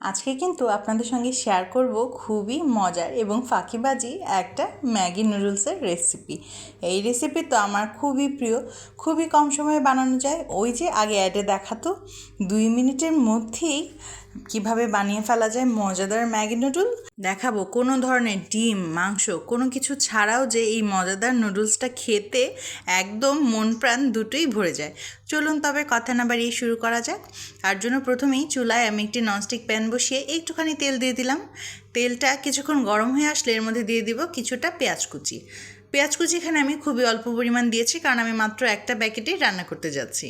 আজকে কিন্তু আপনাদের সঙ্গে শেয়ার করব খুবই মজার এবং ফাঁকিবাজি একটা ম্যাগি নুডলসের রেসিপি এই রেসিপি তো আমার খুবই প্রিয়। খুবই কম সময়ে বানানো যায়। ওই যে আগে অ্যাডে দেখাতো, দুই মিনিটের মধ্যেই কীভাবে বানিয়ে ফেলা যায় মজাদার ম্যাগি নুডল? দেখাবো কোনো ধরনের ডিম, মাংস, কোনো কিছু ছাড়াও যে এই মজাদার নুডলসটা খেতে একদম মন প্রাণ দুটোই ভরে যায়। চলুন তবে কথা না বাড়িয়ে শুরু করা যাক। তার জন্য প্রথমেই চুলায় আমি একটি ননস্টিক প্যান বসিয়ে একটুখানি তেল দিয়ে দিলাম। তেলটা কিছুক্ষণ গরম হয়ে আসলে এর মধ্যে দিয়ে দিব কিছুটা পেঁয়াজ কুচি। পেঁয়াজ কুচি এখানে আমি খুবই অল্প পরিমাণ দিয়েছি, কারণ আমি মাত্র একটা প্যাকেটেই রান্না করতে যাচ্ছি।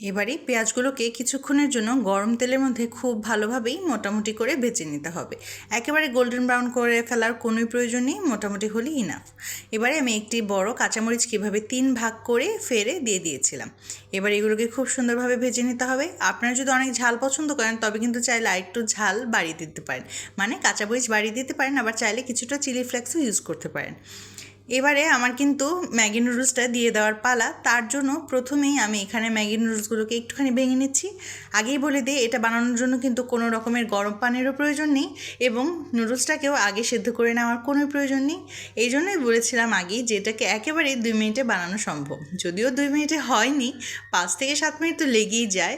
এবারে পেঁয়াজগুলোকে কিছুক্ষণের জন্য গরম তেলের মধ্যে খুব ভালোভাবেই মোটামুটি করে বেছে নিতে হবে। একেবারে গোল্ডেন ব্রাউন করে ফেলার কোনোই প্রয়োজন নেই, মোটামুটি হলেই ইনাফ এবারে আমি একটি বড় কাঁচামরিচ কীভাবে তিন ভাগ করে ফেরে দিয়ে দিয়েছিলাম। এবার এগুলোকে খুব সুন্দরভাবে ভেজে নিতে হবে। আপনারা যদি অনেক ঝাল পছন্দ করেন, তবে কিন্তু চাইলে আরেকটু ঝাল বাড়িয়ে দিতে পারেন। মানে কাঁচামরিচ বাড়িয়ে দিতে পারেন, আবার চাইলে কিছুটা চিলি ফ্লেক্সও ইউজ করতে পারেন। এবারে আমার কিন্তু ম্যাগি নুডলসটা দিয়ে দেওয়ার পালা। তার জন্য প্রথমেই আমি এখানে ম্যাগি নুডলসগুলোকে একটুখানি ভেঙে নিচ্ছি। আগেই বলে দিই এটা বানানোর জন্য কিন্তু কোনো রকমের গরম পানিরও প্রয়োজন নেই এবং নুডলসটাকেও আগে সেদ্ধ করে নেওয়ার কোনো প্রয়োজন নেই। এই জন্যই বলেছিলাম আগে যে এটাকে একেবারে দুই মিনিটে বানানো সম্ভব। যদিও দুই মিনিটে হয়নি, পাঁচ থেকে সাত মিনিট তো লেগেই যায়।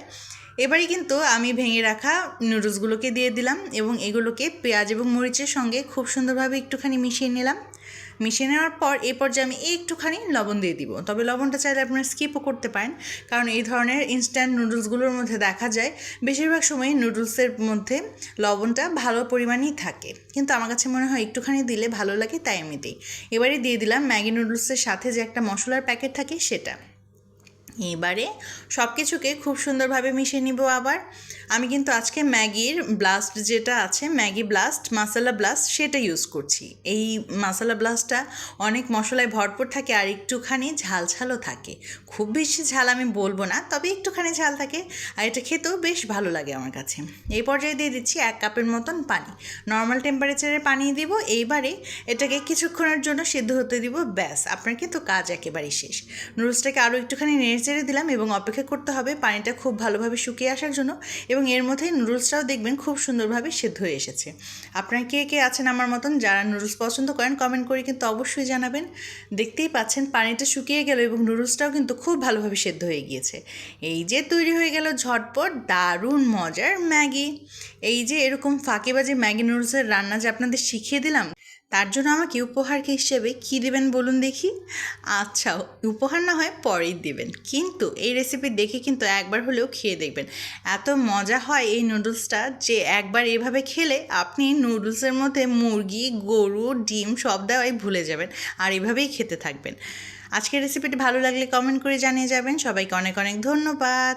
এবারে কিন্তু আমি ভেঙে রাখা নুডলসগুলোকে দিয়ে দিলাম এবং এগুলোকে পেঁয়াজ এবং মরিচের সঙ্গে খুব সুন্দরভাবে একটুখানি মিশিয়ে নিলাম। মিশিয়ে নেওয়ার পর এই পর্যায়ে আমি একটুখানি লবণ দিয়ে দিব। তবে লবণটা চাইলে আপনারা স্কিপও করতে পারেন, কারণ এই ধরনের ইনস্ট্যান্ট নুডলসগুলোর মধ্যে দেখা যায় বেশিরভাগ সময় নুডলসের মধ্যে লবণটা ভালো পরিমাণেই থাকে। কিন্তু আমার কাছে মনে হয় একটুখানি দিলে ভালো লাগে তাই দিই। এবারে দিয়ে দিলাম ম্যাগি নুডলসের সাথে যে একটা মশলার প্যাকেট থাকে সেটা। এবারে সব কিছুকে খুব সুন্দরভাবে মিশিয়ে নিব আবার। আমি কিন্তু আজকে ম্যাগির ব্লাস্ট যেটা আছে, ম্যাগি ব্লাস্ট মশলা ব্লাস্ট, সেটা ইউজ করছি। এই মশলা ব্লাস্টটা অনেক মশলায় ভরপুর থাকে আর একটুখানি ঝাল ঝালও থাকে। খুব বেশি ঝাল আমি বলব না, তবে একটুখানি ঝাল থাকে আর এটা খেতেও বেশ ভালো লাগে আমার কাছে। এই পর্যায়ে দিয়ে দিচ্ছি এক কাপের মতন পানি। নর্মাল টেম্পারেচারে পানি দিব, এইবারে এটাকে কিছুক্ষণের জন্য সিদ্ধ হতে দিব, ব্যাস। আপনার কিন্তু কাজ একেবারেই শেষ। নুডলসটাকে আরও একটুখানি নেড়ে চেড়ে দিলাম এবং অপেক্ষা করতে হবে পানিটা খুব ভালোভাবে শুকিয়ে আসার জন্য এবং এর মধ্যে নুডলসটাও দেখবেন খুব সুন্দরভাবে সেদ্ধ হয়ে এসেছে। আপনারা কে কে আছেন আমার মতন যারা নুডলস পছন্দ করেন কমেন্ট করে কিন্তু অবশ্যই জানাবেন। দেখতেই পাচ্ছেন পানিটা শুকিয়ে গেল এবং নুডলসটাও কিন্তু খুব ভালোভাবে সেদ্ধ হয়ে গিয়েছে। এই যে তৈরি হয়ে গেল ঝটপট দারুণ মজার ম্যাগি। এই যে এরকম ফাঁকিবাজি ম্যাগি নুডলসের রান্না যে আপনাদের শিখিয়ে দিলাম তার জন্য আমাকে উপহার হিসেবে কী দেবেন বলুন দেখি? আচ্ছা উপহার না হয় পরেই দেবেন। কিন্তু এই রেসিপি দেখে কিন্তু একবার হলেও খেয়ে দেখবেন। এত মজা হয় এই নুডলসটা যে একবার এভাবে খেলে আপনি নুডলসের মধ্যে মুরগি, গরু, ডিম সব দেওয়াই ভুলে যাবেন আর এভাবেই খেতে থাকবেন। আজকের রেসিপিটি ভালো লাগলে কমেন্ট করে জানিয়ে যাবেন। সবাইকে অনেক অনেক ধন্যবাদ।